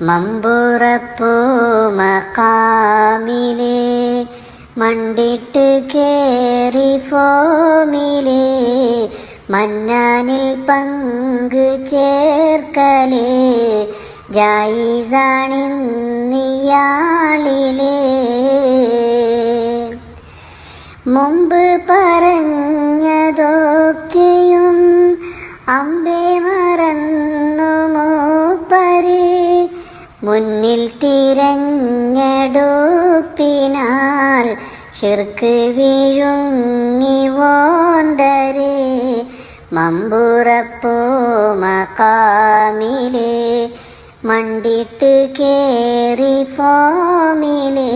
മമ്പുറപ്പൂ മക്കാമിലെ മണ്ടിട്ട് കേറി ഫോമിലെ മന്നാനിൽ പങ്ക് ചേർക്കലേ ജായിസാണിന്നിയാളിലേ മുമ്പ് പറഞ്ഞതൊക്കെയും അമ്പേ മറന്നു മുന്നിൽ തിരഞ്ഞെടുപ്പിനാൽ ശിർക്ക് വീഴുങ്ങി വോന്തരേ മമ്പുറപ്പോ മക്കാമിലെ മണ്ടിട്ട് കേറി ഫോമിലെ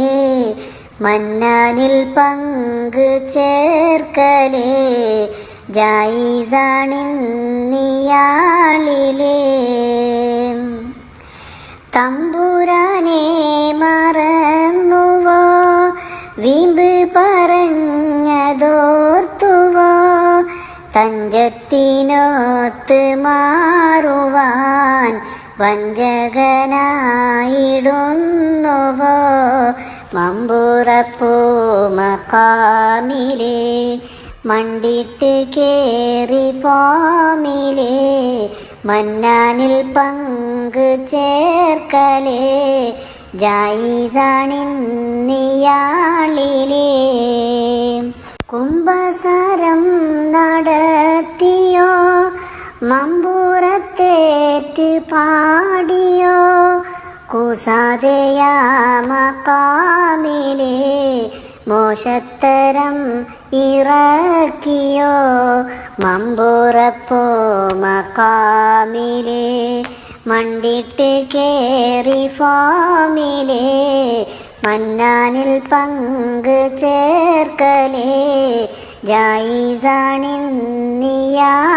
മന്നാനിൽ പങ്ക് ചേർക്കലേ ജായിസാണിന്നിയാളിലേ തമ്പുരാനെ മറന്നുവോ? വിമ്പ് പറഞ്ഞതോർത്തുവോ? തഞ്ചത്തിനോത്ത് മാറുവാൻ വഞ്ചകനായിടുന്നുവോ? മമ്പുറപ്പൂ മക്കാമിലെ മണ്ടിട്ട് കേറി പോമിലെ മന്നാനിൽ പങ്ക് ചേർക്കലേ ജായിസാണിന്നിയാളിലേ കുംഭസാരം നടത്തിയോ മമ്പൂറത്തേറ്റ് പാടിയോ കുസാതയാമക്കാമിലെ മോശത്തരം ഇറക്കിയോ മമ്പൂറപ്പോ മക്കാമിലെ? മണ്ടിട്ട് കേറി ഫോമിലെ? മന്നാനിൽ പങ്ക് ചേർക്കലേ? ജായിസാണിന്നിയാളിലേ